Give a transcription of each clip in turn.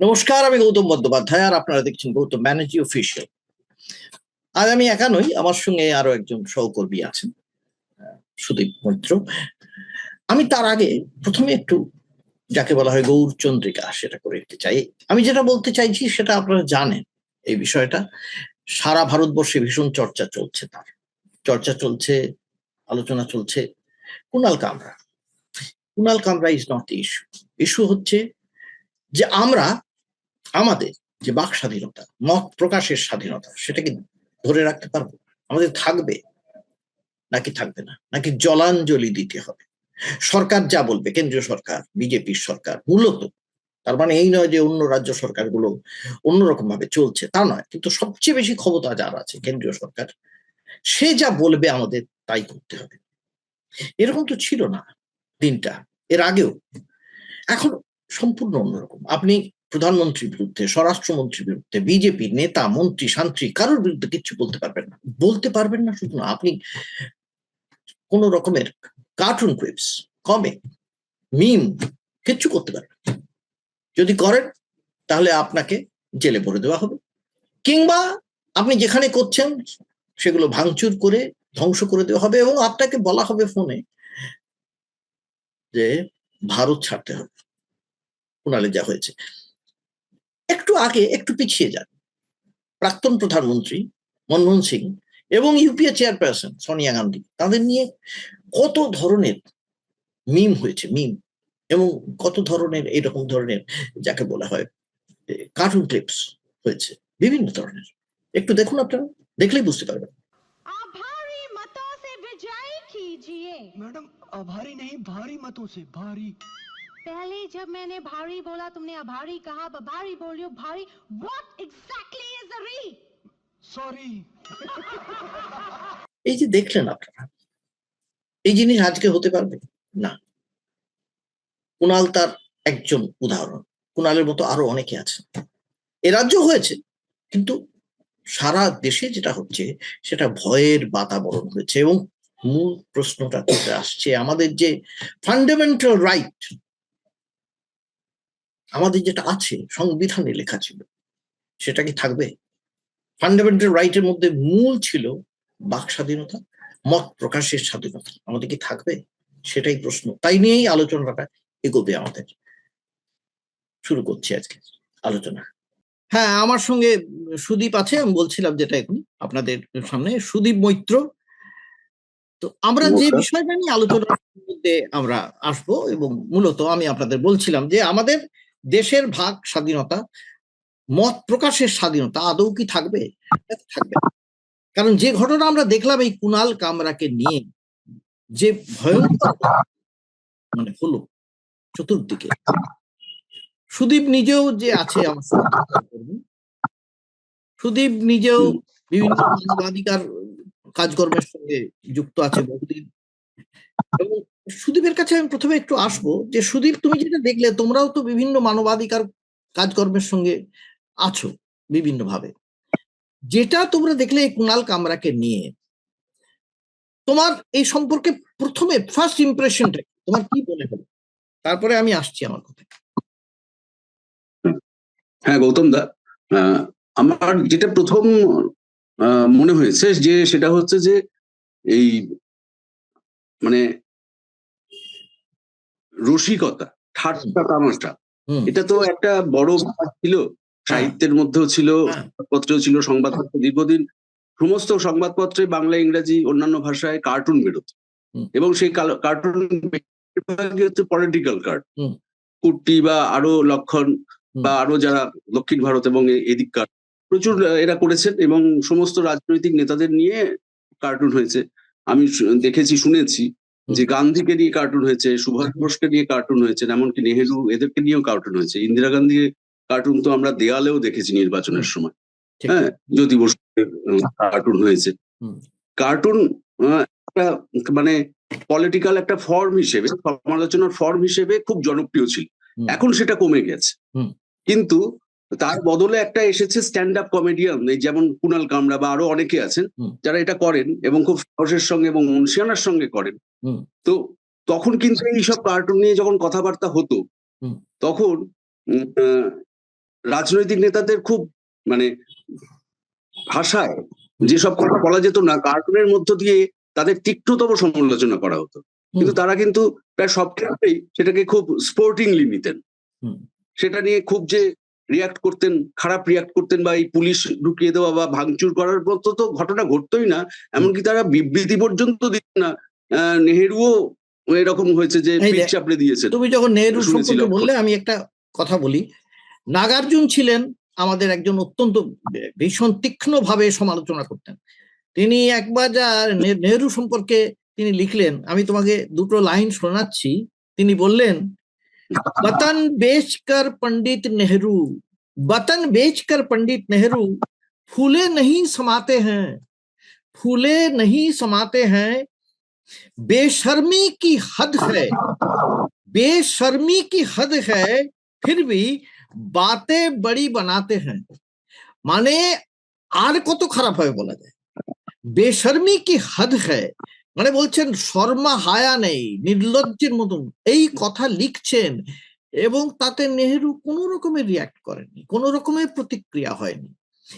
নমস্কার, আমি গৌতম বন্দ্যোপাধ্যায় আর আপনারা দেখছেন গৌতম ব্যানার্জি অফিসিয়াল আজ আমি একা নই, আমার সঙ্গে আরও একজন সহকর্মী আছেন সুদীপ মৈত্র। আমি তার আগে প্রথমে একটু যাকে বলা হয় গৌর চন্দ্রিকা সেটা করে দিতে চাই। আমি যেটা বলতে চাইছি সেটা আপনারা জানেন এই বিষয়টা। সারা ভারতবর্ষে ভীষণ চর্চা চলছে তার। চর্চা চলছে, আলোচনা চলছে কুনাল কামরা। কুনাল কামরা ইজ নট ইস্যু ইস্যু হচ্ছে যে আমরা আমাদের যে বাক স্বাধীনতা, মত প্রকাশের স্বাধীনতা, সেটাকে ধরে রাখতে পারব? আমাদের থাকবে? নাকি থাকবে না? নাকি জলাঞ্জলি দিতে হবে? সরকার যা বলবে, কেন্দ্রীয় সরকার, বিজেপির সরকার, মূলত। তার মানে এই নয় যে অন্য রাজ্য সরকারগুলো অন্যরকম ভাবে চলছে, তা নয়। কিন্তু সবচেয়ে বেশি ক্ষমতা যার আছে কেন্দ্রীয় সরকার, সে যা বলবে আমাদের তাই করতে হবে। এরকম তো ছিল না দিনটা, এর আগেও। এখন সম্পূর্ণ অন্যরকম। আপনি প্রধানমন্ত্রীর বিরুদ্ধে, স্বরাষ্ট্রমন্ত্রীর বিরুদ্ধে বিজেপি নেতা, মন্ত্রী শান্ত্রী কারোর বিরুদ্ধে কিচ্ছু বলতে পারবেন না। বলতে পারবেন না শুধু না, আপনি কোন রকমের কার্টুন ক্লিপস কমে মিম কিচ্ছু করতে পারবেন যদি করেন, তাহলে আপনাকে জেলে ভরে দেওয়া হবে। কিংবা আপনি যেখানে করছেন, সেগুলো ভাঙচুর করে ধ্বংস করে দেওয়া হবে এবং আপনাকে বলা হবে ফোনে যে, ভারত ছাড়তে হবে। কুণালে যা হয়েছে। একটু আগে একটু পিছিয়ে যান প্রাক্তন প্রধানমন্ত্রী মনমোহন সিং এবং ইউপিএ চেয়ারপারসন সোনিয়া গান্ধী তাদের নিয়ে কত ধরনের মিম হয়েছে মিম এবং কত ধরনের এরকম ধরনের যাকে বলা হয় কার্টুন ক্লিপস হয়েছে বিভিন্ন ধরনের একটু দেখুন আপনারা দেখলেই বুঝতে পারবেন आभारी मतों से विजयी कीजिए मैडम आभारी नहीं भारी मतों से भारी पहले जब मैंने भारी बोला तुमने आभारी कहा अब भारी बोलियो भारी what exactly is the re sorry এই যে দেখলেন আপনারা এই জিনিস আজকে হতে পারবে না কুণাল তার একজন উদাহরণ কুণালের মতো আরো অনেকে আছেন এ রাজ্য হয়েছে কিন্তু সারা দেশে যেটা হচ্ছে সেটা ভয়ের বাতাবরণ হয়েছে এবং মূল প্রশ্নটা চলে আসছে আমাদের যে ফান্ডামেন্টাল রাইট আমাদের যেটা আছে সংবিধানে লেখা ছিল সেটা কি থাকবে? ফান্ডামেন্টাল রাইটের মধ্যে মূল ছিল বাক স্বাধীনতা মত প্রকাশের স্বাধীনতা। আমাদের কি থাকবে? সেটাই প্রশ্ন। তাই নিয়েই আলোচনাটা এগোবে আমাদের। শুরু করছি আজকে আলোচনা। হ্যাঁ আমার সঙ্গে সুদীপ আছে আমি বলছিলাম যেটা এখন আপনাদের সামনে সুদীপ মৈত্র। তো আমরা যে বিষয়টা নিয়ে আলোচনার মধ্যে আমরা আসব এবং মূলত আমি আপনাদের বলছিলাম যে আমাদের দেশের ভাগ স্বাধীনতা, মত প্রকাশের স্বাধীনতা আদৌ কি থাকবে? থাকবে কারণ যে ঘটনা আমরা দেখলাম এই কুনাল কামরাকে নিয়ে, যে ভয়ঙ্কর মানে হলো চতুর্দিকে। সুদীপ নিজেও যে আছে। সুদীপ নিজেও বিভিন্ন মানবাধিকার কাজকর্মের সঙ্গে যুক্ত আছে বহুদিন। এবং সুদীপের কাছে আমি প্রথমে একটু আসব যে, সুদীপ, তুমি যেটা দেখলে, তোমরাও তো বিভিন্ন মানবাধিকার কাজকর্মের সঙ্গে আছো বিভিন্ন ভাবে যেটা তোমরা দেখলে এই কুণাল কামরাকে নিয়ে, তোমার এই সম্পর্কে প্রথমে ফার্স্ট ইমপ্রেশনটা তোমার কি মনে হলো? তারপরে আমি আসছি আমার কথা হ্যাঁ গৌতম দা আমার যেটা প্রথম মনে হয়েছে যে, সেটা হচ্ছে যে, এই মানে রসিকতা ঠাট্টা তামাশা। এটা তো একটা বড় ব্যাপার ছিল। সাহিত্যের মধ্যেও ছিল হ্যাঁ। সংবাদপত্রেও ছিল সংবাদপত্র দীর্ঘদিন সমস্ত সংবাদপত্রে বাংলা ইংরাজি অন্যান্য ভাষায় কার্টুন বেরোতো। এবং সেই কার্টুন হচ্ছে পলিটিক্যাল কার্ড। কুট্টি বা আরও লক্ষণ বা আরও যারা দক্ষিণ ভারত এবং এদিককার প্রচুর এরা করেছেন এবং সমস্ত রাজনৈতিক নেতাদের নিয়ে কার্টুন হয়েছে। আমি দেখেছি শুনেছি। যে গান্ধীকে নিয়ে কার্টুন হয়েছে সুভাষ বোসকে নিয়ে কার্টুন হয়েছে এমনকি নেহেরু এদেরকে নিয়েও কার্টুন হয়েছে। ইন্দিরা গান্ধী কার্টুন তো আমরা দেয়ালেও দেখেছি নির্বাচনের সময়। হ্যাঁ জ্যোতি বসু কার্টুন হয়েছে। কার্টুন একটা মানে পলিটিক্যাল একটা ফর্ম হিসেবে সমালোচনার ফর্ম হিসেবে খুব জনপ্রিয় ছিল। এখন সেটা কমে গেছে। কিন্তু তার বদলে একটা এসেছে স্ট্যান্ড আপ কমেডিয়ান এই যেমন কুনাল কামরা বা আরও অনেকে আছেন যারা এটা করেন এবং খুব সাহসের সঙ্গে এবং মুন্সিয়ানার সঙ্গে করেন। তো তখন কিন্তু এইসব কার্টুন নিয়ে যখন কথাবার্তা হতো তখন রাজনৈতিক নেতাদের খুব মানে ভাষায় যেসব কথা বলা যেত না কার্টুনের মধ্য দিয়ে তাদের তীক্ষ্ণতম সমালোচনা করা হতো। কিন্তু তারা কিন্তু প্রায় সব ক্ষেত্রেই সেটাকে খুব স্পোর্টিংলি নিতেন। সেটা নিয়ে খুব যে রিয়াক্ট করতেন খারাপ রিয়াক্ট করতেন বা এই পুলিশ ঢুকিয়ে দেওয়া বা ভাঙচুর করার মতো তো ঘটনা ঘটতোই না। এমনকি তারা বিবৃতি পর্যন্ত দিতেন না। নেহেরুও এরকম হয়েছে যে পিঠ চাপড়ে দিয়েছে তুমি যখন নেহেরু সম্পর্কে বললে আমি একটা কথা বলি। নাগার্জুন ছিলেন আমাদের একজন অত্যন্ত ভীষণ তীক্ষ্ণ ভাবে সমালোচনা করতেন। তিনি একবার যা নেহরু সম্পর্কে তিনি লিখলেন আমি তোমাকে দুটো লাইন শোনাচ্ছি। তিনি বললেন वतन बेचकर पंडित नेहरू वतन बेचकर पंडित नेहरू, फूले नहीं समाते हैं, फूले नहीं समाते हैं, बेशर्मी की हद है, बेशर्मी की हद है, फिर भी बातें बड़ी बनाते हैं। माने आर को तो खराब है बोला जाए। बेशर्मी की हद है মানে বলছেন, শর্মা হায়া নেই, নির্লজ্জের মতন। এই কথা লিখছেন এবং তাতে নেহেরু কোনো রকমের রিয়াক্ট করেননি কোনো রকমের প্রতিক্রিয়া হয়নি।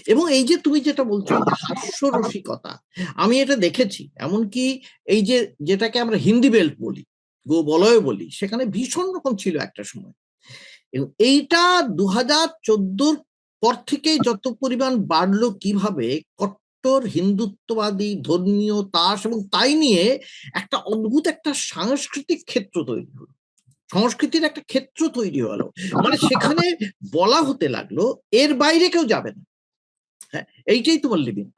এবং এই যে তুমি যেটা বলছো, হাস্যরসিকতা, আমি এটা দেখেছি। এমনকি এই যে যেটাকে আমরা হিন্দি বেল্ট বলি, গো বলয় বলি, সেখানে ভীষণ রকম ছিল একটা সময়। এবং এইটা দু হাজার চোদ্দোর পর থেকে যত পরিমাণ বাড়লো, কীভাবে কট্টর হিন্দুত্ববাদী, ধর্মীয়, তাস এবং তাই নিয়ে একটা অদ্ভুত একটা সাংস্কৃতিক ক্ষেত্র তৈরি হলো। সংস্কৃতির একটা ক্ষেত্র তৈরি হলো। মানে সেখানে বলা হতে লাগল, এর বাইরে কেউ যাবে না। হ্যাঁ এইটাই তোমার লিমিট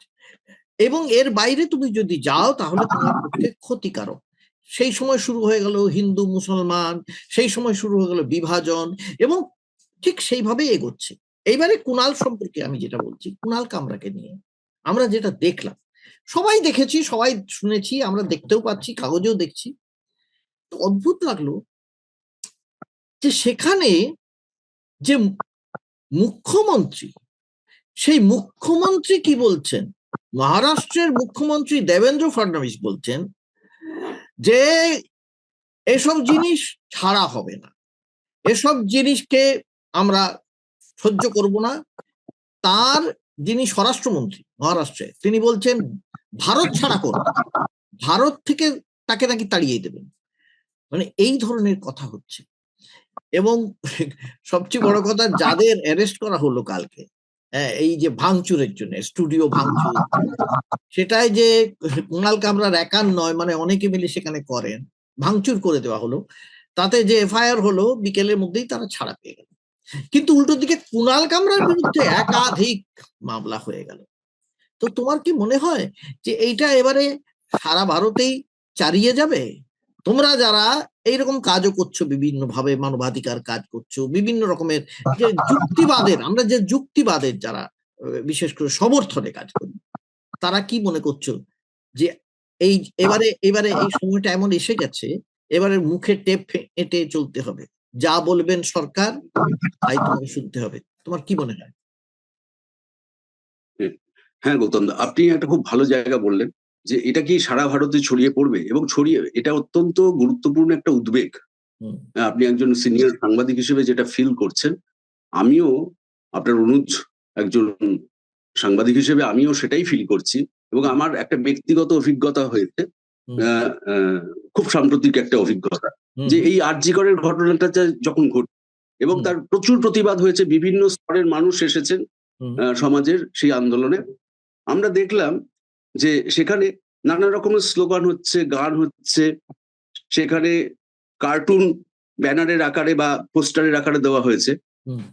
এবং এর বাইরে তুমি যদি যাও, তাহলে তোমার পক্ষে ক্ষতিকারক। সেই সময় শুরু হয়ে গেল হিন্দু, মুসলমান, সেই সময় শুরু হয়ে গেল বিভাজন এবং ঠিক সেইভাবে এগোচ্ছে। এইবারে কুনাল সম্পর্কে আমি যেটা বলছি কুনাল কামরাকে নিয়ে। আমরা যেটা দেখলাম, সবাই দেখেছি, সবাই শুনেছি, আমরা দেখতেও পাচ্ছি, কাগজেও দেখছি। তো অদ্ভুত লাগল যে সেখানে যে মুখ্যমন্ত্রী, সেই মুখ্যমন্ত্রী কি বলছেন? মহারাষ্ট্রের মুখ্যমন্ত্রী দেবেন্দ্র ফডনবিস বলছেন যে এসব জিনিস ছাড়া হবে না। এসব জিনিসকে আমরা সহ্য করব না। তার যিনি স্বরাষ্ট্রমন্ত্রী মহারাষ্ট্রে তিনি বলছেন ভারত ছাড়া করুন ভারত থেকে তাকে নাকি তাড়িয়ে দেবেন। মানে এই ধরনের কথা হচ্ছে। এবং সবচেয়ে বড় কথা যাদের অ্যারেস্ট করা হলো কালকে হ্যাঁ, এই যে ভাঙচুরের জন্য স্টুডিও ভাঙচুর সেটাই যে কুণাল কামরার একার নয় মানে অনেকে মিলে সেখানে করেন ভাঙচুর করে দেওয়া হলো। তাতে যে এফআইআর হলো বিকেলের মধ্যেই তারা ছাড়া পেয়ে গেল। কিন্তু উল্টো দিকে কুণাল কামরার বিরুদ্ধে একাধিক মামলা হয়ে গেল। তো তোমার কি মনে হয় যে এইটা এবারে সারা ভারতেই চারিয়ে যাবে? তোমরা যারা এইরকম কাজও করছ বিভিন্ন ভাবে মানবাধিকার কাজ করছ বিভিন্ন রকমের যে যুক্তিবাদের আমরা যে যুক্তিবাদের যারা বিশেষ করে সমর্থনে কাজ করি তারা কি মনে করছ যে এই এবারে এবারে এই সময়টা এমন এসে গেছে এবারে মুখে টেপ এঁটে চলতে হবে? যা বলবেন সরকার তাই তোমাকে শুনতে হবে। তোমার কি মনে হয়? হ্যাঁ গৌতম দা, আপনি একটা খুব ভালো জায়গা বললেন যে এটা কি সারা ভারতে ছড়িয়ে পড়বে এবং ছড়িয়ে এটা অত্যন্ত গুরুত্বপূর্ণ একটা উদ্বেগ। হুম, আপনি একজন সিনিয়র সাংবাদিক হিসেবে যেটা ফিল করছেন আমিও আপনার অনুজ একজন সাংবাদিক হিসেবে আমিও সেটাই ফিল করছি এবং আমার একটা ব্যক্তিগত অভিজ্ঞতা হয়েছে। খুব সাম্প্রতিক একটা অভিজ্ঞতা। যে এই আরজিকরের ঘটনাটা যখন ঘট এবং তার প্রচুর প্রতিবাদ হয়েছে বিভিন্ন স্তরের মানুষ এসেছেন সমাজের সেই আন্দোলনে। আমরা দেখলাম যে সেখানে নানা রকমের স্লোগান হচ্ছে গান হচ্ছে সেখানে কার্টুন ব্যানারের আকারে বা পোস্টারের আকারে দেওয়া হয়েছে।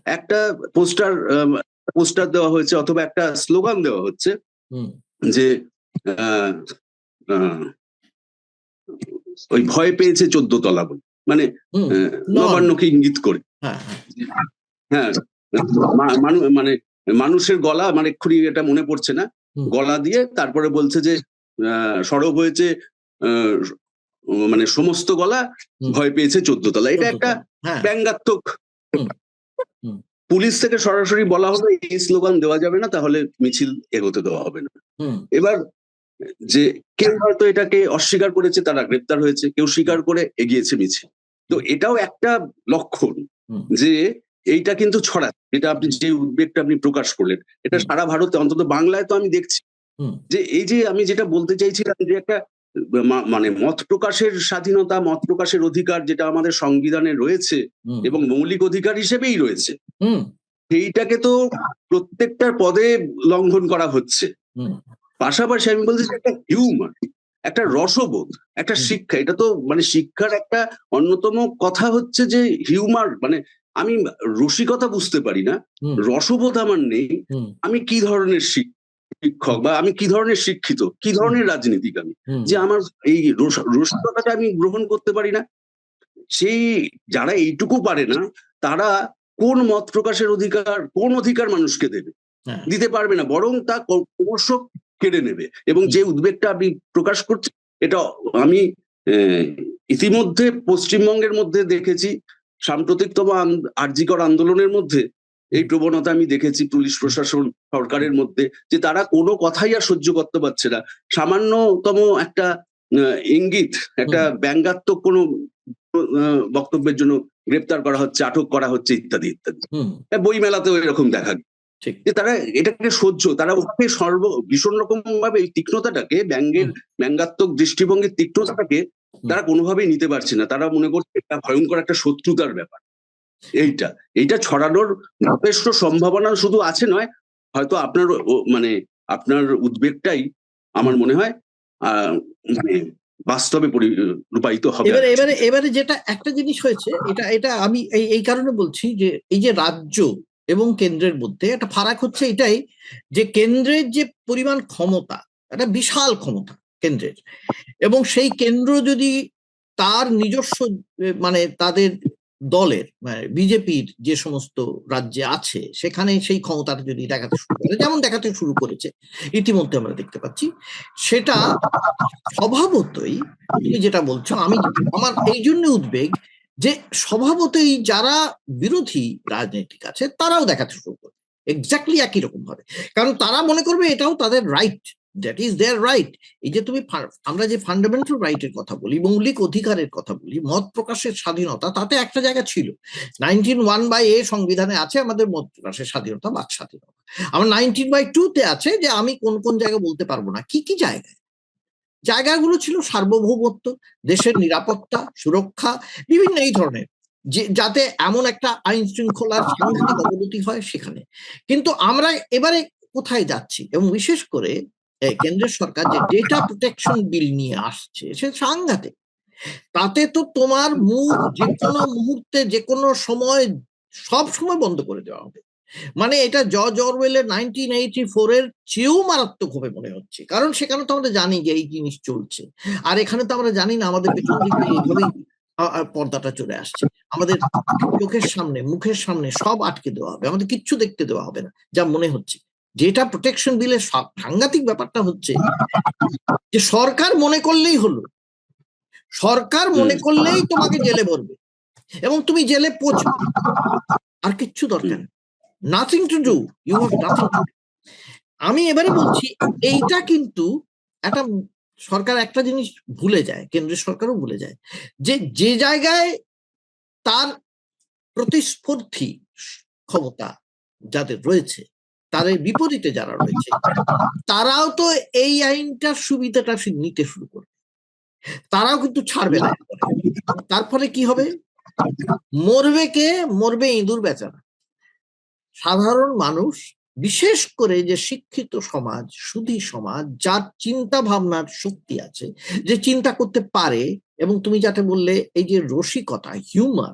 একটা পোস্টার পোস্টার দেওয়া হয়েছে অথবা একটা স্লোগান দেওয়া হচ্ছে যে আহ, আহ, ওই ভয় পেয়েছে চোদ্দ তলা বলে। মানে নবান্নকে ইঙ্গিত করে। হ্যাঁ, হ্যাঁ, হ্যাঁ মানু- মানে মানুষের গলা মানে এক্ষুনি এটা মনে পড়ছে না। গলা দিয়ে তারপরে বলছে যে সরব হয়েছে মানে সমস্ত গলা ভয় পেয়েছে চোদ্দ তলা। এটা একটা হ্যাঁ, ব্যঙ্গাত্মক। পুলিশ থেকে সরাসরি বলা হবে এই স্লোগান দেওয়া যাবে না তাহলে মিছিল এগোতে দেওয়া হবে না। এবার যে কেউ হয়তো এটাকে অস্বীকার করেছে তারা গ্রেপ্তার হয়েছে কেউ স্বীকার করে এগিয়েছে মিছিল। তো এটাও একটা লক্ষণ যে এইটা কিন্তু ছড়ায়। যেটা আপনি যে উদ্বেগটা আপনি প্রকাশ করলেন এটা সারা ভারতে অন্তত বাংলায় তো আমি দেখছি। যে এই যে আমি যেটা বলতে চাইছিলাম যে একটা মানে মত প্রকাশের স্বাধীনতা মত প্রকাশের অধিকার যেটা আমাদের সংবিধানে রয়েছে এবং মৌলিক অধিকার হিসেবেই রয়েছে হুম, সেইটাকে তো প্রত্যেকটার পদে লঙ্ঘন করা হচ্ছে। পাশাপাশি আমি বলছি একটা হিউমার একটা রসবোধ একটা শিক্ষা। এটা তো মানে শিক্ষার একটা অন্যতম কথা হচ্ছে যে হিউমার মানে আমি রসিকতা বুঝতে পারি না রসবোধ আমার নেই। আমি কি ধরনের শিক- শিক্ষক বা আমি কি ধরনের শিক্ষিত কি ধরনের রাজনীতিক আমি? যে আমার এই রসিকতাটা আমি গ্রহণ করতে পারি না। সেই যারা এইটুকু পারে না তারা কোন মত প্রকাশের অধিকার কোন অধিকার মানুষকে দেবে? হ্যাঁ, দিতে পারবে না। বরং তা ক্রমশ কেড়ে নেবে। এবং যে উদ্বেগটা আপনি প্রকাশ করছেন এটা আমি আহ, ইতিমধ্যে পশ্চিমবঙ্গের মধ্যে দেখেছি সাম্প্রতিকতম আর্যিকর আন্দোলনের মধ্যে এই প্রবণতা আমি দেখেছি পুলিশ প্রশাসন সরকারের মধ্যে যে তারা কোনো কথাই আর সহ্য করতে পারছে না। সামান্যতম একটা ইঙ্গিত একটা ব্যঙ্গাত্মক কোনো বক্তব্যের জন্য গ্রেপ্তার করা হচ্ছে আটক করা হচ্ছে ইত্যাদি ইত্যাদি। বই মেলাতেও এরকম দেখা যে তারা এটাকে সহ্য তারা ওকে সর্ব ভীষণ রকম ভাবে এই তীক্ষ্ণতাটাকে ব্যঙ্গের ব্যঙ্গাত্মক দৃষ্টিভঙ্গির তীক্ষ্ণতাটাকে তারা কোনোভাবেই নিতে পারছে না। তারা মনে করছে এটা ভয়ঙ্কর একটা শত্রুতার ব্যাপার। এইটা এইটা ছড়ানোর যথেষ্ট সম্ভাবনা শুধু আছে নয় হয়তো আপনার মানে আপনার উদ্বেগটাই আমার মনে হয় আহ মানে বাস্তবে পরি- রূপায়িত হবে এবারে এবারে এবারে যেটা একটা জিনিস হয়েছে এটা এটা আমি এই এই কারণে বলছি যে এই যে রাজ্য এবং কেন্দ্রের মধ্যে একটা ফারাক হচ্ছে এটাই যে কেন্দ্রের যে পরিমাণ ক্ষমতা, একটা বিশাল ক্ষমতা কেন্দ্রের এবং সেই কেন্দ্র যদি তার নিজস্ব মানে তাদের দলের মানে বিজেপির যে সমস্ত রাজ্যে আছে, সেখানে সেই ক্ষমতাটা যদি দেখাতে শুরু করে, যেমন দেখাতে শুরু করেছে ইতিমধ্যে আমরা দেখতে পাচ্ছি, সেটা স্বভাবতই তুমি যেটা বলছো, আমি, আমার এই জন্য উদ্বেগ যে স্বভাবতই যারা বিরোধী রাজনৈতিক আছে, তারাও দেখাতে শুরু করবে। এক্স্যাক্টলি একই রকম ভাবে কারণ তারা মনে করবে এটাও তাদের right that is there right এই যে তুমি আমরা যে ফান্ডামেন্টাল রাইটের কথা বলি, মৌলিক অধিকারের কথা বলি, মত প্রকাশের স্বাধীনতা, তাতে একটা জায়গা ছিল। নাইনটিন ওয়ান বাই এ সংবিধানে আছে আমাদের মত প্রকাশের স্বাধীনতা, বাক স্বাধীনতা। আমার নাইনটিন বাই টু তে আছে যে আমি কোন কোন জায়গায় বলতে পারব না। কি কি জায়গায়? জায়গাগুলো ছিল সার্বভৌমত্ব, দেশের নিরাপত্তা, সুরক্ষা, বিভিন্ন এই ধরনের। যে, যাতে এমন একটা আইন শৃঙ্খলার সাংঘাতিক অবনতি হয় সেখানে। কিন্তু আমরা এবারে কোথায় যাচ্ছি? এবং বিশেষ করে কেন্দ্রের সরকার যে ডেটা প্রোটেকশন বিল নিয়ে আসছে, সে সাংঘাতিক। তাতে তো তোমার মুখ যে কোনো মুহূর্তে যে কোনো সময়, সব সময় বন্ধ করে দেওয়া হবে। মানে এটা জর্জ অরওয়েলের নাইনটিন এইটি ফোর এর চেয়েও মারাত্মক হবে মনে হচ্ছে। কারণ সেখানে তো আমরা জানি যে এই জিনিস চলছে। আর এখানে তো আমরা জানি না আমাদের পর্দাটা চলে আসছে। আমাদের চোখের সামনে, মুখের সামনে সব আটকে দেওয়া হবে। আমাদের কিচ্ছু দেখতে দেওয়া হবে না, যা মনে হচ্ছে। যেটা প্রোটেকশন বিলের সাংঘাতিক ব্যাপারটা হচ্ছে যে সরকার মনে করলেই হলো। সরকার মনে করলেই তোমাকে জেলে ভরবে। এবং তুমি জেলে পচবে। আর কিচ্ছু দরকার নেই। Nothing to do you nothing to আমি এবারে বলছি, এইটা কিন্তু একটা সরকার একটা জিনিস ভুলে যায়, কেন্দ্রীয় সরকারও ভুলে যায়, যে যে জায়গায় তার প্রতিস্পর্ধী ক্ষমতা যাদের রয়েছে, তাদের বিপরীতে যারা রয়েছে, তারাও তো এই আইনটার সুবিধাটা নিতে শুরু করবে। তারাও কিন্তু ছাড়বে না। এরপরে। তার ফলে কি হবে? মরবে কে? মরবে ইঁদুর বেচারা। সাধারণ মানুষ বিশেষ করে যে শিক্ষিত সমাজ সুধী সমাজ যার চিন্তা ভাবনার শক্তি আছে যে চিন্তা করতে পারে এবং তুমি যাতে বললে এই যে রসিকতা হিউমার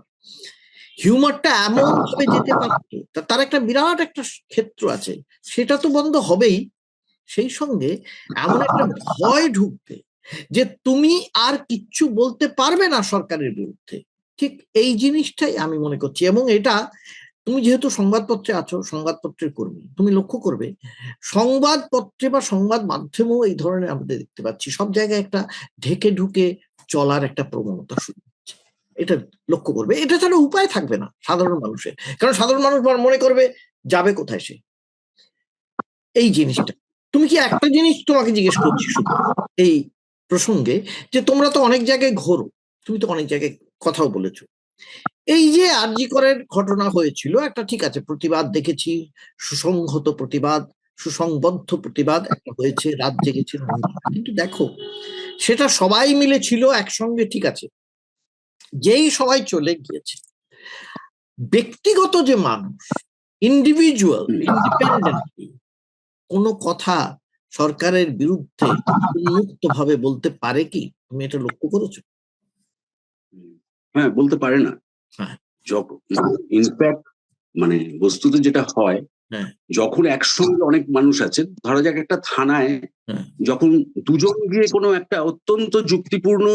হিউমারটা এমন ভাবে যেতে পারত তা- তার একটা বিরাট একটা ক্ষেত্র আছে সেটা তো বন্ধ হবেই। সেই সঙ্গে এমন একটা ভয় ঢুকবে যে তুমি আর কিচ্ছু বলতে পারবে না সরকারের বিরুদ্ধে। ঠিক এই জিনিসটাই আমি মনে করছি এবং এটা তুমি যেহেতু সংবাদপত্রে আছো, সংবাদপত্রের কর্মী, তুমি লক্ষ্য করবে, সংবাদপত্রে বা সংবাদ মাধ্যমেও এই ধরনের আমাদের দেখতে পাচ্ছি। সব জায়গায় একটা ঢেকে ঢুকে চলার একটা প্রবণতা শুরু এটা লক্ষ্য করবে। এটা ছাড়া উপায় থাকবে না সাধারণ মানুষের। কারণ সাধারণ মানুষ মনে করবে, যাবে কোথায় সে? এই জিনিসটা। তুমি কি একটা জিনিস তোমাকে জিজ্ঞেস করছি শুধু? এই প্রসঙ্গে যে তোমরা তো অনেক জায়গায় ঘোরো, তুমি তো অনেক জায়গায় কথাও বলেছ। এই যে আরজি করের ঘটনা হয়েছিল, একটা ঠিক আছে, প্রতিবাদ দেখেছি, সুসংহত প্রতিবাদ, সুসংবদ্ধ প্রতিবাদ একটা হয়েছে, রাত জেগেছে কিন্তু দেখো, সেটা সবাই মিলে ছিল একসঙ্গে, ঠিক আছে, যেই সবাই চলে গিয়েছে, ব্যক্তিগত যে মানুষ ইন্ডিভিজুয়াল ইন্ডিপেন্ডেন্টলি কোনো কথা সরকারের বিরুদ্ধে উন্মুক্ত ভাবে বলতে পারে কি? তুমি এটা লক্ষ্য করেছ? হ্যাঁ বলতে পারে না। ইনফ্যাক্ট মানে বস্তুত যেটা হয় হ্যাঁ। যখন একসঙ্গে অনেক মানুষ আছে ধরা যাক একটা থানায় হ্যাঁ। যখন দুজন গিয়ে কোনো একটা অত্যন্ত যুক্তিপূর্ণ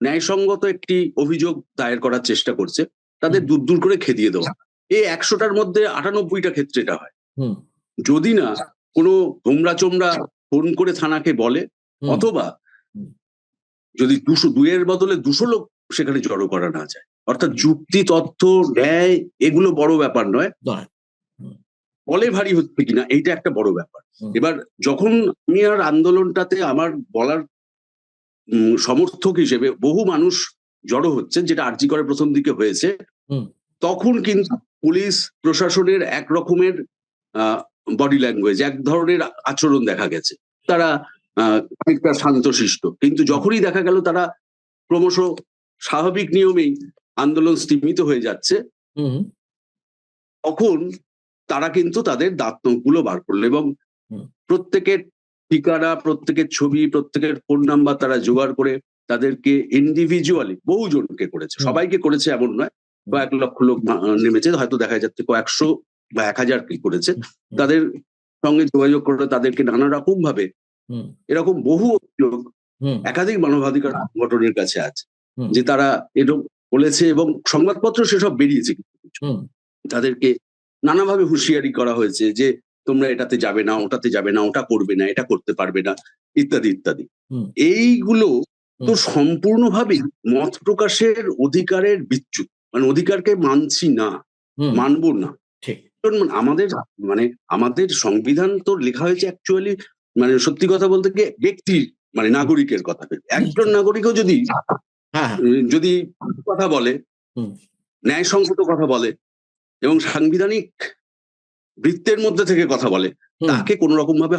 ন্যায়সঙ্গত একটি অভিযোগ দায়ের করার চেষ্টা করছে তাদের দূর দূর করে খেদিয়ে দেওয়া। এই একশোটার মধ্যে আটানব্বইটা ক্ষেত্রে এটা হয়। যদি না কোনো তোমরা চোমরা ফোন করে থানাকে বলে অথবা যদি দুশো দুইয়ের বদলে দুশো লোক সেখানে জড়ো করা না যায় অর্থাৎ যুক্তি তথ্য ন্যায় এগুলো বড় ব্যাপার নয়। বলে ভারী হচ্ছে কিনা এইটা একটা বড় ব্যাপার। এবার যখন আমি আর আন্দোলনটাতে আমার বলার সমর্থক হিসেবে বহু মানুষ জড়ো হচ্ছেন যেটা আর্জি করে প্রথম দিকে হয়েছে তখন কিন্তু পুলিশ প্রশাসনের এক রকমের বডি ল্যাঙ্গুয়েজ এক ধরনের আচরণ দেখা গেছে। তারা আহ, খানিকটা শান্তশিষ্ট। কিন্তু যখনই দেখা গেল তারা ক্রমশ স্বাভাবিক নিয়মেই আন্দোলন স্তীমিত হয়ে যাচ্ছে তখন তারা কিন্তু তাদের দাঁতগুলো বার করল এবং প্রত্যেকের ঠিকানা প্রত্যেকের ছবি প্রত্যেকের ফোন নাম্বার তারা জোগাড় করে তাদেরকে ইন্ডিভিজুয়ালি বহুজনকে করেছে। সবাইকে করেছে এমন নয় কয়েক লক্ষ লোক নেমেছে হয়তো দেখা যাচ্ছে কয়েকশো বা এক হাজার কি করেছে তাদের সঙ্গে যোগাযোগ করে তাদেরকে নানা রকম ভাবে এরকম বহু অভিযোগ একাধিক মানবাধিকার সংগঠনের কাছে আছে যে তারা এরকম বলেছে এবং সংবাদপত্র সেসব বেরিয়েছে। তাদেরকে নানাভাবে হুঁশিয়ারি করা হয়েছে যে তোমরা এটাতে যাবে না ওটাতে যাবে না ওটা করবে না এটা করতে পারবে না ইত্যাদি ইত্যাদি। এইগুলো তো। সম্পূর্ণভাবে মত প্রকাশের অধিকারের বিচ্যুত মানে অধিকারকে মানছি না মানবো না। আমাদের মানে আমাদের সংবিধান তো লেখা হয়েছে অ্যাকচুয়ালি মানে সত্যি কথা বলতে গিয়ে ব্যক্তির মানে নাগরিকের কথা। একজন নাগরিকও যদি যদি কথা বলে। ন্যায়সঙ্গত কথা বলে এবং সাংবিধানিক বৃত্তের মধ্যে থেকে কথা বলে তাকে কোনো রকম ভাবে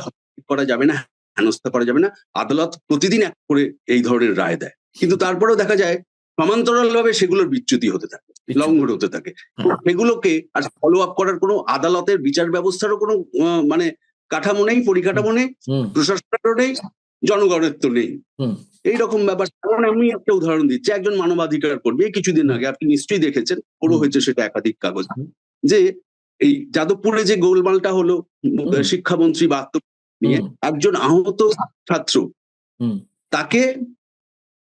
করা যাবে না হেনস্থা করা যাবে না আদালত প্রতিদিন এক করে এই ধরনের রায় দেয়। কিন্তু তারপরেও দেখা যায় সমান্তরাল ভাবে সেগুলোর বিচ্যুতি হতে থাকে লঙ্ঘন হতে থাকে। হ্যাঁ। সেগুলোকে আর ফলো আপ করার কোনো আদালতের বিচার ব্যবস্থারও কোনো মানে কাঠামো নেই পরিকাঠামো নেই প্রশাসনেরও নেই জনগণের তো নেই। এইরকম ব্যাপার। কারণ আমি একটা উদাহরণ দিচ্ছি একজন মানবাধিকার কর্মী এই কিছুদিন আগে আপনি নিশ্চয়ই দেখেছেন হুম। হয়েছে সেটা একাধিক কাগজ। যে এই যাদবপুরে যে গোলমালটা হলো শিক্ষামন্ত্রী বাত্য নিয়ে একজন আহত ছাত্র তাকে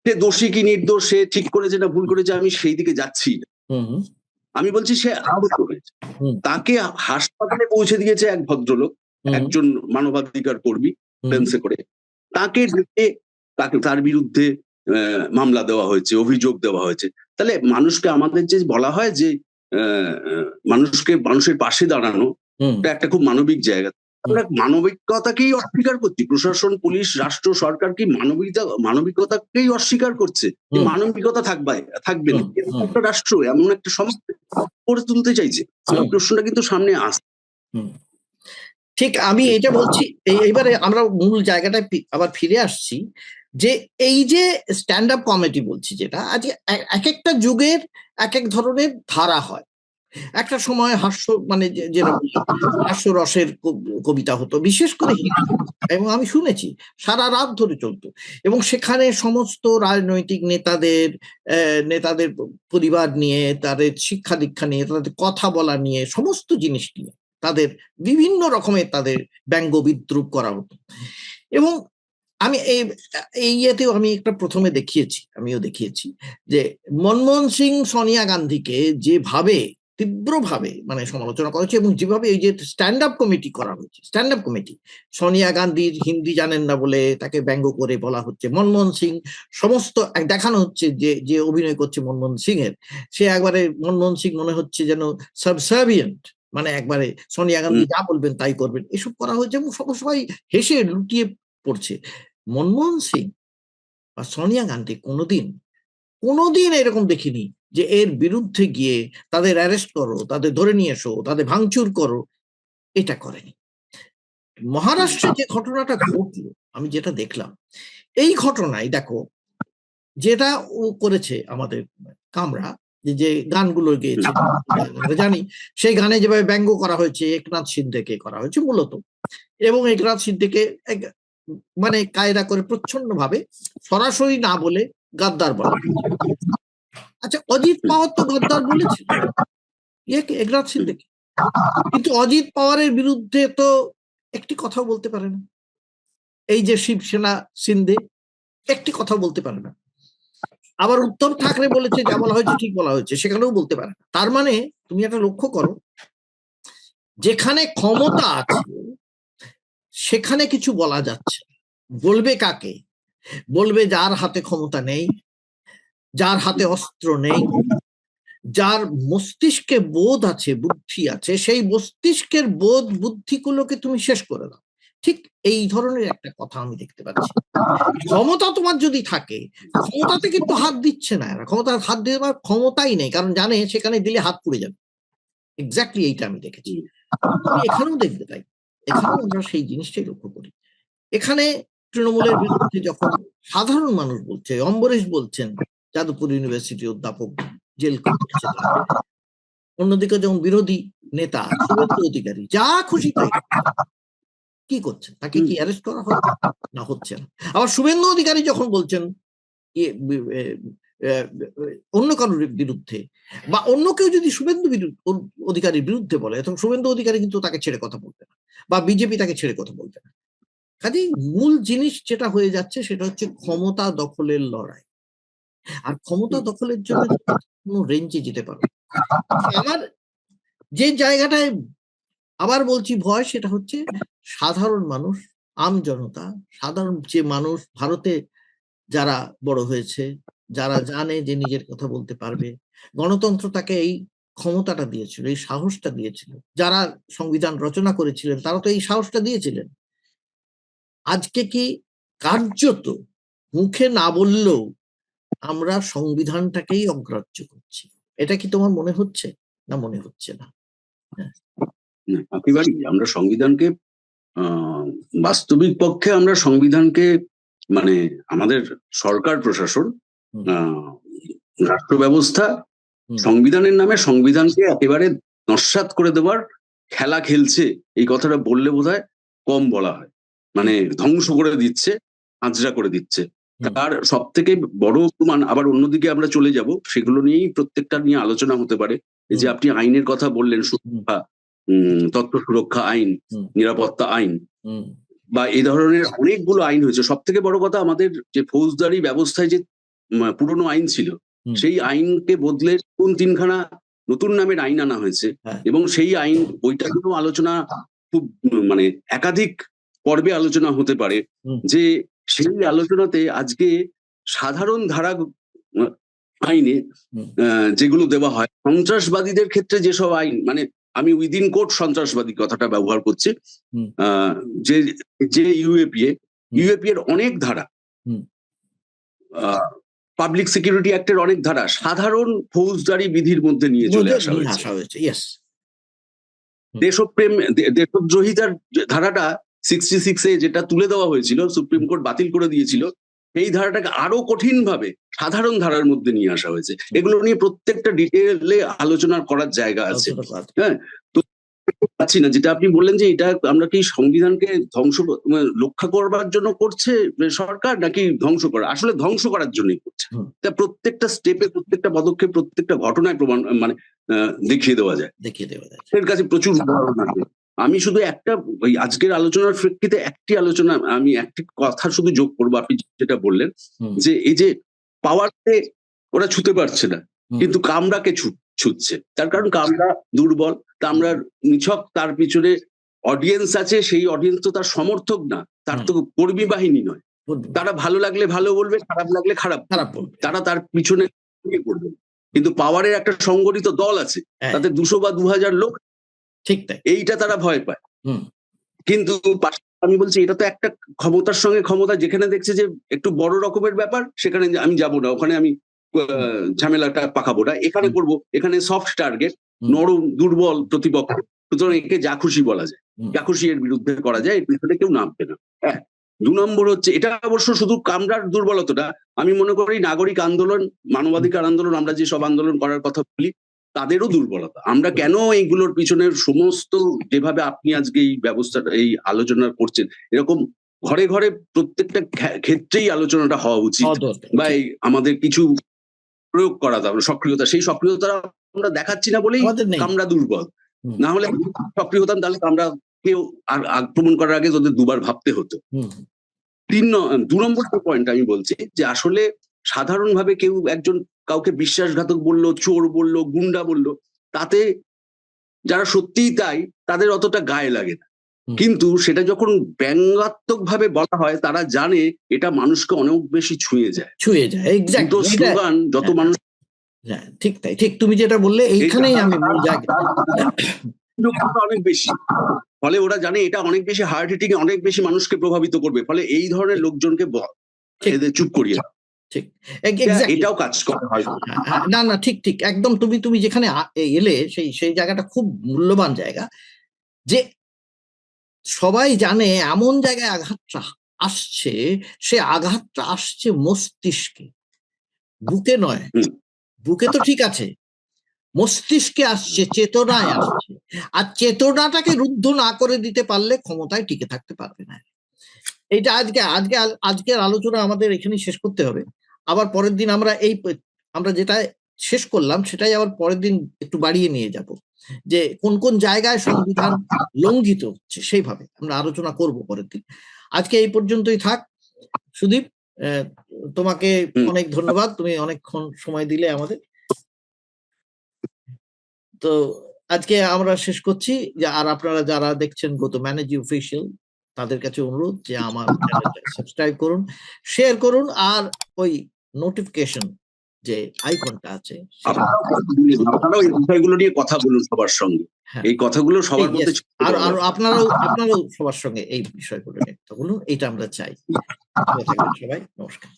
সে দোষী কি নির্দোষ সে ঠিক করেছে না ভুল করেছে আমি সেই দিকে যাচ্ছি। আমি বলছি সে আহত হয়েছে। তাকে হাসপাতালে পৌঁছে দিয়েছে এক ভদ্রলোক একজন মানবাধিকার কর্মী করে। তাকে ডেকে তাকে তার বিরুদ্ধে আহ, মামলা দেওয়া হয়েছে অভিযোগ দেওয়া হয়েছে। তাহলে মানুষকে আমাদের যে বলা হয় যে মানুষকে মানুষের পাশে দাঁড়ানো এটা একটা খুব মানবিক জায়গা। আমরা মানবিকতাকেই অস্বীকার করছি। প্রশাসন পুলিশ রাষ্ট্র সরকার কি মানবিকতা মানবিকতাকেই অস্বীকার করছে? মানবিকতা থাকবে থাকবে না। একটা রাষ্ট্র এমন একটা সমাজ করে তুলতে চাইছে। প্রশ্নটা কিন্তু সামনে আসছে ঠিক আমি এটা বলছি এই- এইবারে আমরা মূল জায়গাটায় আবার ফিরে আসছি। যে এই যে স্ট্যান্ড আপ কমেডি বলছি যেটা আজকে এক একটা যুগের এক এক ধরনের ধারা হয়। একটা সময় হাস্য মানে যে- যেরকম হাস্যরসের ক- কবিতা হতো, বিশেষ করে এবং আমি শুনেছি, সারা রাত ধরে চলতো। এবং সেখানে সমস্ত রাজনৈতিক নেতাদের নেতাদের পরিবার নিয়ে, তাদের শিক্ষা দীক্ষা নিয়ে, তাদের কথা বলা নিয়ে, সমস্ত জিনিস নিয়ে, তাদের বিভিন্ন রকমের তাদের ব্যঙ্গ বিদ্রুপ করা হতো। এবং আমি এই এই ইয়েতেও আমি একটা প্রথমে দেখিয়েছি আমিও দেখিয়েছি যে মনমোহন সিং সোনিয়া গান্ধীকে যেভাবে তীব্রভাবে মানে সমালোচনা করা হয়েছে এবং যেভাবে এই যে স্ট্যান্ড আপ কমিটি করা হয়েছে স্ট্যান্ড আপ কমিটি সোনিয়া গান্ধীর হিন্দি জানেন না বলে তাকে ব্যঙ্গ করে বলা হচ্ছে মনমোহন সিং সমস্ত এক- দেখানো হচ্ছে যে যে অভিনয় করছে মনমোহন সিং এর সে একবারে মনমোহন সিং মনে হচ্ছে যেন সাবসার্ভিয়েন্ট মানে একবারে সোনিয়া গান্ধী যা বলবেন তাই করবেন এসব করা হয়েছে এবং সব সবাই হেসে লুটিয়ে পড়ছে। মনমোহন সিং বা সোনিয়া গান্ধী কোনোদিন কোনোদিন এরকম দেখিনি যে এর বিরুদ্ধে গিয়ে তাদের অ্যারেস্ট করো তাদের ধরে নিয়ে এসো তাদের ভাঙচুর করো এটা করেনি। মহারাষ্ট্রে যে ঘটনাটা ঘটলো আমি যেটা দেখলাম এই ঘটনায় দেখো যেটা ও করেছে আমাদের কামরা যে যে গানগুলো গেয়েছে জানি সেই গানে যেভাবে ব্যঙ্গ করা হয়েছে একনাথ সিদ্ধেকে করা হয়েছে মূলত। এবং একনাথ সিদ্ধেকে এক- মানে কায়দা করে প্রচ্ছন্ন ভাবে সরাসরি না বলে গাদ্দার বলা। আচ্ছা অজিত পাওয়ার তো গাদ্দার বলেছে। ইয়ে কিন্তু অজিত পাওয়ারের বিরুদ্ধে তো একটি কথাও বলতে পারে না। এই যে শিবসেনা সিন্ধে, একটি কথা বলতে পারে না। আবার উত্তম ঠাকরে বলেছে, যা বলা হয়েছে, ঠিক বলা হয়েছে, সেখানেও বলতে পারে না। তার মানে তুমি একটা লক্ষ্য করো, যেখানে ক্ষমতা আছে সেখানে কিছু বলা যাচ্ছে। বলবে কাকে? বলবে যার হাতে ক্ষমতা নেই, যার হাতে অস্ত্র নেই, যার মস্তিষ্কে বোধ আছে, বুদ্ধি আছে, সেই মস্তিষ্কের বোধ, বুদ্ধিগুলোকে তুমি শেষ করে দাও। ঠিক এই ধরনের একটা কথা আমি দেখতে পাচ্ছি। ক্ষমতা তোমার যদি থাকে, ক্ষমতাতে কিন্তু হাত দিচ্ছে না ক্ষমতা হাত দেওয়ার ক্ষমতাই নেই, কারণ জানে সেখানে দিলে হাত পুড়ে যাবে। এক্স্যাক্টলি এইটা আমি দেখেছি। এখানেও দেখবে তাই। এখানেও আমরা সেই জিনিসটাই লক্ষ্য করি। এখানে তৃণমূলের বিরুদ্ধে যখন সাধারণ মানুষ বলছে অম্বরেশ বলছেন যাদবপুর ইউনিভার্সিটি অধ্যাপক জেল করছে অন্যদিকে যেমন বিরোধী নেতা শুভেন্দু অধিকারী যা খুশি তাই কি করছেন তাকে কি অ্যারেস্ট করা হবে না হচ্ছে না। আবার শুভেন্দু অধিকারী যখন বলছেন ইয়ে, অন্য কারোর বিরুদ্ধে বা অন্য কেউ যদি শুভেন্দু অধিকারীর বিরুদ্ধে বলে তখন শুভেন্দু অধিকারী কিন্তু তাকে ছেড়ে কথা বলবে না বা বিজেপি তাকে ছেড়ে কথা বলবে না। কাজেই মূল জিনিস যেটা হয়ে যাচ্ছে সেটা হচ্ছে ক্ষমতা দখলের লড়াই। আর ক্ষমতা দখলের জন্য কোনো রেঞ্জে যেতে পারো আমার যে জায়গাটায় আবার বলছি ভয় সেটা হচ্ছে সাধারণ মানুষ আম জনতা সাধারণ যে মানুষ ভারতে যারা বড় হয়েছে যারা জানে যে নিজের কথা বলতে পারবে। গণতন্ত্র তাকে এই ক্ষমতাটা দিয়েছিল, এই সাহসটা দিয়েছিল। যারা সংবিধান রচনা করেছিলেন, তারা তো এই সাহসটা দিয়েছিলেন। আজকে কি কার্যত মুখে না বললেও আমরা সংবিধানটাকেই অগ্রাহ্য করছি? এটা কি তোমার মনে হচ্ছে না মনে হচ্ছে না? একেবারেই আমরা সংবিধানকে বাস্তবিক পক্ষে আমরা সংবিধানকে মানে আমাদের সরকার, প্রশাসন রাষ্ট্র ব্যবস্থা সংবিধানের নামে সংবিধানকে একেবারে নস্বাত করে দেওয়ার খেলা খেলছে এই কথাটা বললে বোধহয় কম বলা হয়। মানে ধ্বংস করে দিচ্ছে আঁচড়া করে দিচ্ছে। তার সব থেকে বড় প্রমাণ আবার অন্যদিকে আমরা চলে যাব সেগুলো নিয়েই প্রত্যেকটা নিয়ে আলোচনা হতে পারে। যে আপনি আইনের কথা বললেন সুরক্ষা উম, তথ্য সুরক্ষা আইন নিরাপত্তা আইন বা এই ধরনের অনেকগুলো আইন হয়েছে। সব থেকে বড় কথা আমাদের যে ফৌজদারি ব্যবস্থায় যে পুরনো আইন ছিল। সেই আইনকে বদলে কোন তিনখানা নতুন নামের আইন আনা হয়েছে হ্যাঁ। এবং সেই আইন ওইটা নিয়েও আলোচনা খুব মানে একাধিক পর্বে আলোচনা হতে পারে যে সেই আলোচনাতে আজকে সাধারণ ধারা আইনে আহ, যেগুলো দেওয়া হয় সন্ত্রাসবাদীদের ক্ষেত্রে যেসব আইন মানে আমি উইদিন কোর্ট সন্ত্রাসবাদী কথাটা ব্যবহার করছি আহ, যে যে ইউএপিএ ইউএপি এর অনেক ধারা। পাবলিক সিকিউরিটি অ্যাক্টের অনেক ধারা সাধারণ ফৌজদারি বিধির মধ্যে নিয়ে চলে আসা হয়েছে। দেশপ্রেম দেশদ্রোহিতার ধারাটা সিক্সটি সিক্সে যেটা তুলে দেওয়া হয়েছিল সুপ্রিম কোর্ট বাতিল করে দিয়েছিল এই ধারাটাকে আরও কঠিন ভাবে সাধারণ ধারার মধ্যে নিয়ে আসা হয়েছে। এগুলো নিয়ে প্রত্যেকটা ডিটেলে আলোচনা করার জায়গা আছে। পাচ্ছি না। যেটা আপনি বললেন যে এটা আমরা কি সংবিধানকে ধ্বংস মানে রক্ষা করবার জন্য করছে সরকার নাকি ধ্বংস করা? আসলে ধ্বংস করার জন্যই করছে। তা প্রত্যেকটা স্টেপে প্রত্যেকটা পদক্ষেপ প্রত্যেকটা ঘটনায় প্রমাণ মানে দেখিয়ে দেওয়া যায়। দেখিয়ে দেওয়া যায়। এর কাছে প্রচুর উদাহরণ আছে। আমি শুধু একটা ওই আজকের আলোচনার প্রেক্ষিতে একটি আলোচনা আমি একটি কথা শুধু যোগ করব আপনি যেটা বললেন যে এই যে পাওয়ারকে ওরা ছুতে পারছে না। কিন্তু কামরাকে ছু- ছুটছে। তার কারণ কামরা দুর্বল কামরার নিছক তার পিছনে অডিয়েন্স আছে সেই অডিয়েন্স তো তার সমর্থক না তার তো কর্মী বাহিনী নয়। তারা ভালো লাগলে ভালো বলবে খারাপ লাগলে খারাপ খারাপ বলবে। তারা তার পিছনে ইয়ে করবে। কিন্তু পাওয়ারের একটা সংগঠিত দল আছে হ্যাঁ। তাতে দুশো বা দু হাজার লোক ঠিক তাই। এইটা তারা ভয় পায়। কিন্তু আমি বলছি এটা তো একটা ক্ষমতার সঙ্গে ক্ষমতা যেখানে দেখছে যে একটু বড় রকমের ব্যাপার সেখানে আমি যাব না ওখানে আমি ঝামেলাটা পাকাবো না। এখানে। করব এখানে সফট টার্গেট নরম দুর্বল প্রতিপক্ষ। সুতরাং একে যা খুশি বলা যায়। যা খুশি এর বিরুদ্ধে করা যায় এর পিছনে কেউ নামবে না। হ্যাঁ দু নম্বর হচ্ছে এটা অবশ্য শুধু কামরার দুর্বলতাটা আমি মনে করি নাগরিক আন্দোলন মানবাধিকার আন্দোলন আমরা যে সব আন্দোলন করার কথা বলি তাদেরও দুর্বলতা। আমরা কেন এইগুলোর পিছনের সমস্ত যেভাবে আপনি আজকে এই ব্যবস্থাটা এই আলোচনা করছেন এরকম ঘরে ঘরে প্রত্যেকটা ক্ষেত্রেই আলোচনাটা হওয়া উচিত বা এই আমাদের কিছু প্রয়োগ করা যাবে সক্রিয়তা সেই সক্রিয়তা আমরা দেখাচ্ছি না বলেই কামরা দুর্বল। না হলে সক্রিয় হতাম তাহলে কামরা কেউ আর আক্রমণ করার আগে ওদের দুবার ভাবতে হতো। তিন দু নম্বর পয়েন্ট আমি বলছি যে আসলে সাধারণভাবে কেউ একজন কাউকে বিশ্বাসঘাতক বলল চোর বলল গুন্ডা বলল তাতে যারা সত্যিই তাই তাদের অতটা গায়ে লাগে না। কিন্তু সেটা যখন ব্যঙ্গাত্মক ভাবে বলা হয় তারা জানে এটা মানুষকে অনেক বেশি ছুঁয়ে যায়। ছুঁয়ে যায় দুটো স্লোগান যত হ্যাঁ। মানুষ হ্যাঁ, ঠিক তাই ঠিক তুমি যেটা বললে এইখানেই আমি অনেক বেশি। ফলে ওরা জানে এটা অনেক বেশি হার্ট হিটিং অনেক বেশি মানুষকে প্রভাবিত করবে। ফলে এই ধরনের লোকজনকে ঠিক। এদের চুপ করিয়ে। এক- এটাও কাজ করে হ্যাঁ, হ্যাঁ, না না ঠিক ঠিক। একদম তুমি তুমি যেখানে এলে সেই সেই জায়গাটা খুব মূল্যবান জায়গা। যে সবাই জানে এমন জায়গায় আঘাতটা আসছে সে আঘাতটা আসছে মস্তিষ্কে। বুকে নয় বুকে তো ঠিক আছে। মস্তিষ্কে আসছে চেতনায় আসছে। আর চেতনাটাকে রুদ্ধ না করে দিতে পারলে ক্ষমতায় টিকে থাকতে পারবে না। এইটা আজকে আজকে আজকের আলোচনা আমাদের এখানেই শেষ করতে হবে। আবার পরের দিন আমরা এই আমরা যেটা শেষ করলাম সেটাই আবার পরের দিন একটু বাড়িয়ে নিয়ে যাব। যে কোন কোন জায়গায় সংবিধান লঙ্ঘিত হচ্ছে সেইভাবে আমরা আলোচনা করব পরের দিন। আজকে এই পর্যন্তই থাক সুদীপ তোমাকে অনেক ধন্যবাদ তুমি অনেকক্ষণ সময় দিলে আমাদের। তো আজকে আমরা শেষ করছি যে আর আপনারা যারা দেখছেন গত ম্যানেজ অফিসিয়াল তাদের কাছে অনুরোধ যে আমার সাবস্ক্রাইব করুন শেয়ার করুন আর ওই নোটিফিকেশন যে আইকনটা আছে আপনারাও আপনারাও এই বিষয়গুলো নিয়ে কথা বলুন সবার সঙ্গে। হ্যাঁ। এই কথাগুলো সবার মধ্যে আর আর আপনারাও আপনারাও সবার সঙ্গে এই বিষয়গুলো নিয়ে কথা এটা আমরা চাই। সবাই নমস্কার।